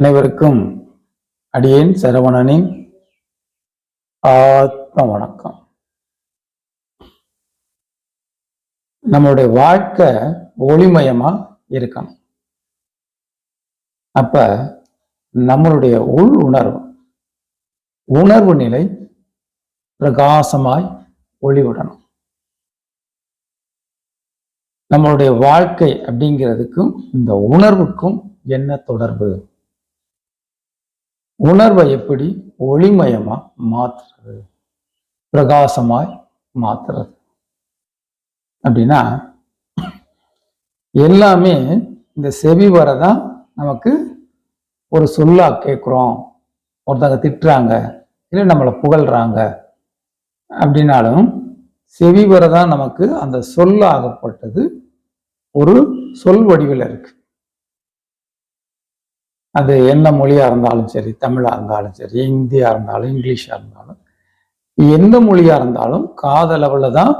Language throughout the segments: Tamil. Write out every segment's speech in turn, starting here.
அனைவருக்கும் அடியேன் சரவணனின் ஆத்ம வணக்கம். நம்மளுடைய வாழ்க்கை ஒளிமயமா இருக்கணும். அப்ப நம்மளுடைய உள் உணர்வு உணர்வு நிலை பிரகாசமாய் ஒளிவிடணும். நம்மளுடைய வாழ்க்கை அப்படிங்கிறதுக்கும் இந்த உணர்வுக்கும் என்ன தொடர்பு? உணர்வை எப்படி ஒளிமயமா மாத்துறது? பிரகாசமாய் மாத்துறது. அப்படின்னா எல்லாமே இந்த செவி வரதான் நமக்கு ஒரு சொல்லா கேட்குறோம் ஒருத்தங்க திட்டுறாங்க இல்லை நம்மளை புகழ்றாங்க. அப்படின்னாலும் செவி வரதான் நமக்கு அந்த சொல்லாகப்பட்டது ஒரு சொல் வடிவில் இருக்கு. அது என்ன மொழியா இருந்தாலும் சரி தமிழா இருந்தாலும் சரி இந்தியா இருந்தாலும் இங்கிலீஷா இருந்தாலும் எந்த மொழியா இருந்தாலும் காதளவில் தான்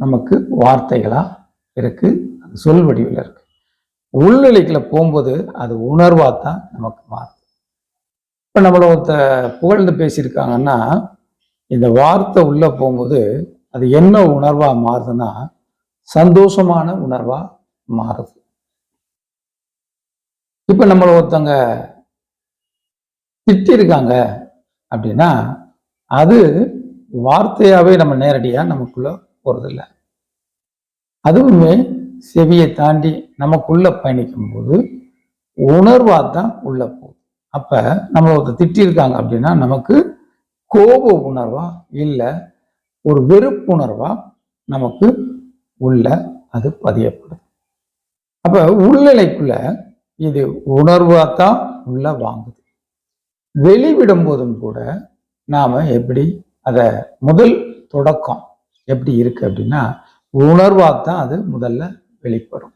நமக்கு வார்த்தைகளா இருக்கு அது சொல் வடிவில் இருக்கு. உள்நிலைக்குல போகும்போது அது உணர்வா தான் நமக்கு மாறுது. இப்போ நம்மள ஒருத்த புகழ்ந்து பேசியிருக்காங்கன்னா இந்த வார்த்தை உள்ள போகும்போது அது என்ன உணர்வா மாறுதுன்னா சந்தோஷமான உணர்வா மாறுது. இப்ப நம்மள ஒருத்தங்க திட்டிருக்காங்க அப்படின்னா அது வார்த்தையாவே நம்ம நேரடியா நமக்குள்ள போறதில்ல. அதுவுமே செவியை தாண்டி நமக்குள்ள பயணிக்கும் போது தான் உள்ள போகுது. அப்ப நம்ம ஒருத்தர் திட்டிருக்காங்க அப்படின்னா நமக்கு கோப உணர்வா இல்லை ஒரு வெறுப்புணர்வா நமக்கு உள்ள அது பதியப்படுது அப்போ உள்நிலைக்குள்ள இது உணர்வாக தான் உள்ள வாங்குது. வெளிவிடும் போதும் கூட நாம் எப்படி அதை முதல் தொடக்கம் எப்படி இருக்கு அப்படின்னா உணர்வாக தான் அது முதல்ல வெளிப்படும்.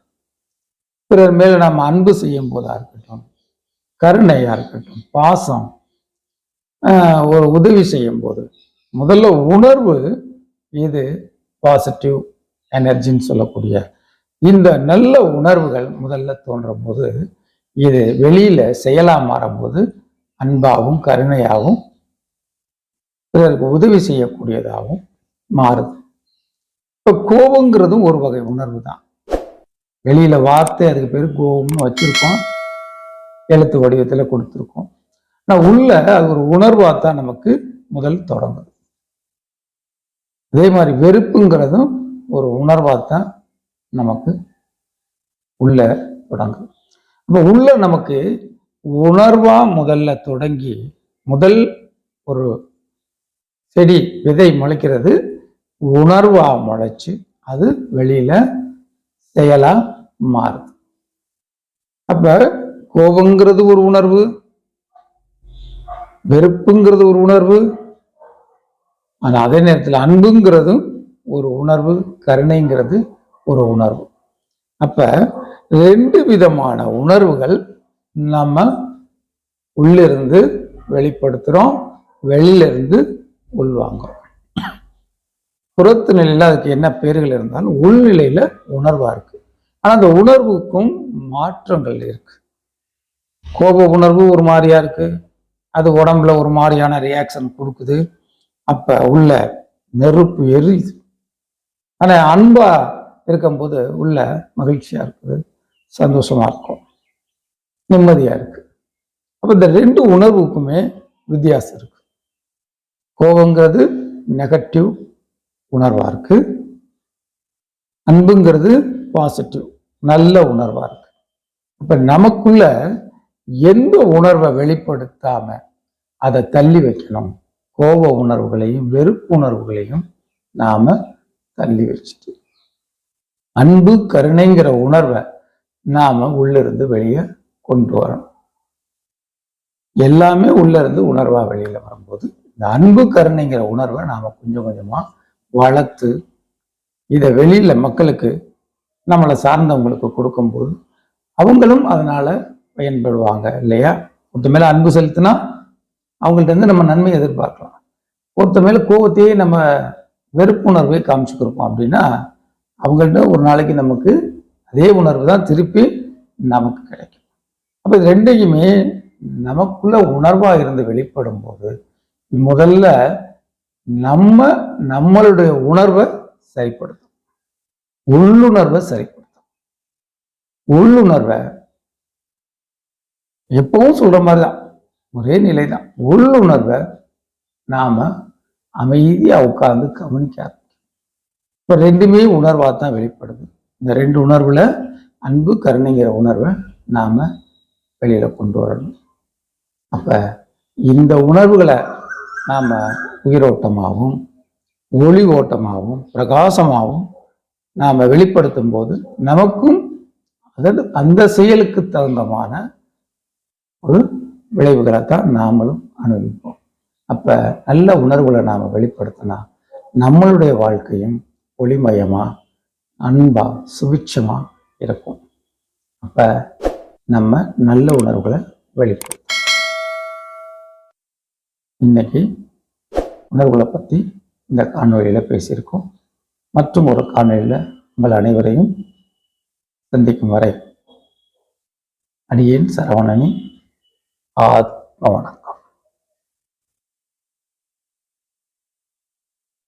பிறர் மேலே நாம் அன்பு செய்யும் போதாக இருக்கட்டும் கருணையாக இருக்கட்டும் பாசம் ஒரு உதவி செய்யும் போது முதல்ல உணர்வு இது பாசிட்டிவ் எனர்ஜின்னு சொல்லக்கூடிய இந்த நல்ல உணர்வுகள் முதல்ல தோன்றும் போது இது வெளியில செயலா மாறும்போது அன்பாகவும் கருணையாகவும் பிறருக்கு உதவி செய்யக்கூடியதாகவும் மாறுது. இப்ப கோபங்கிறதும் ஒரு வகை உணர்வு தான். வெளியில வார்த்தை அதுக்கு பேர் கோபம்னு வச்சிருக்கோம். எழுத்து வடிவத்துல கொடுத்துருக்கோம். ஆனா உள்ள அது ஒரு உணர்வாக தான் நமக்கு முதல் தொடங்குது. அதே மாதிரி வெறுப்புங்கிறதும் ஒரு உணர்வாக தான் நமக்கு உள்ள தொடங்கும். இப்போ உள்ள நமக்கு உணர்வா முதல்ல தொடங்கி முதல் ஒரு செடி விதை முளைக்கிறது உணர்வா முளைச்சு அது வெளியில செயலா மாறுது. அப்ப கோபங்கிறது ஒரு உணர்வு வெறுப்புங்கிறது ஒரு உணர்வு ஆனால் அதே நேரத்தில் அன்புங்கிறதும் ஒரு உணர்வு கருணைங்கிறது ஒரு உணர்வு. அப்போ ரெண்டு விதமான உணர்வுகள் நம்ம உள்ளிருந்து வெளிப்படுத்துகிறோம் வெளியிலிருந்து உள்வாங்குறோம். புறத்து நிலையில் அதுக்கு என்ன பேர்கள் இருந்தாலும் உள்நிலையில் உணர்வாக இருக்குது ஆனால் அந்த உணர்வுக்கும் மாற்றங்கள் இருக்குது கோப உணர்வு ஒரு மாதிரியாக இருக்குது அது உடம்புல ஒரு மாதிரியான ரியாக்ஷன் கொடுக்குது. அப்போ உள்ள நெருப்பு எரியுது. ஆனால் அன்பாக இருக்கும்போது உள்ள மகிழ்ச்சியாக இருக்குது சந்தோஷமா இருக்கும் நிம்மதியாக இருக்குது அப்போ இந்த ரெண்டு உணர்வுக்குமே வித்தியாசம் இருக்கு. கோபங்கிறது நெகட்டிவ் உணர்வாக இருக்குது அன்புங்கிறது பாசிட்டிவ் நல்ல உணர்வாக இருக்குது இப்போ நமக்குள்ள எந்த உணர்வை வெளிப்படுத்தாமல் அதை தள்ளி வைக்கணும்? கோப உணர்வுகளையும் வெறுப்பு உணர்வுகளையும் நாம் தள்ளி வச்சுட்டு. அன்பு கருணைங்கிற உணர்வை நாம உள்ளிருந்து வெளியே கொண்டு வரணும். எல்லாமே உள்ள இருந்து உணர்வா வெளியில வரும்போது இந்த அன்பு கருணைங்கிற உணர்வை நாம கொஞ்சம் கொஞ்சமா வளர்த்து இதை வெளியில மக்களுக்கு நம்மளை சார்ந்தவங்களுக்கு கொடுக்கும்போது அவங்களும் அதனால பயன்படுவாங்க இல்லையா? ஒருத்த மேல அன்பு செலுத்தினா அவங்கள்ட்ட இருந்து நம்ம நன்மை எதிர்பார்க்கலாம். ஒருத்த மேல கோபத்தையே நம்ம வெறுப்புணர்வை காமிச்சுக்கிருப்போம் அப்படின்னா அவங்கள்ட்ட ஒரு நாளைக்கு நமக்கு அதே உணர்வு தான் திருப்பி நமக்கு கிடைக்கும். அப்போ இது ரெண்டையுமே நமக்குள்ள உணர்வாக இருந்து வெளிப்படும் போது முதல்ல நம்ம நம்மளுடைய உணர்வை சரிப்படுத்தும். உள்ளுணர்வை சரிப்படுத்தும். உள்ளுணர்வை எப்பவும் சொல்ற மாதிரி தான். ஒரே நிலை தான் உள்ளுணர்வை நாம அமைதியாக உட்கார்ந்து கவனிக்க ஆரம்பிக்கும். இப்போ ரெண்டுமே உணர்வாக தான் வெளிப்படுது. இந்த ரெண்டு உணர்வில் அன்பு கருணைங்கிற உணர்வை நாம் வெளியில் கொண்டு வரணும். அப்போ இந்த உணர்வுகளை நாம் உயிரோட்டமாகவும் ஒளி ஓட்டமாகவும் பிரகாசமாகவும் நாம் வெளிப்படுத்தும் போது நமக்கும் அதாவது அந்த செயலுக்கு தகுந்தமான ஒரு விளைவுகளை தான் நாமளும் அனுபவிப்போம். அப்ப நல்ல உணர்வுகளை நாம வெளிப்படுத்தினா நம்மளுடைய வாழ்க்கையும் ஒளிமயமா அன்பா சுபிட்சமா இருக்கும். அப்ப நம்ம நல்ல உணர்வுகளை வெளிப்படுத்தும் இன்னைக்கு உணர்வுகளை பத்தி இந்த காணொளியில பேசியிருக்கோம். மற்றும் ஒரு காணொளியில உங்கள் அனைவரையும் சந்திக்கும் வரை அடியேன் சரவணனி ஆத்மவனம்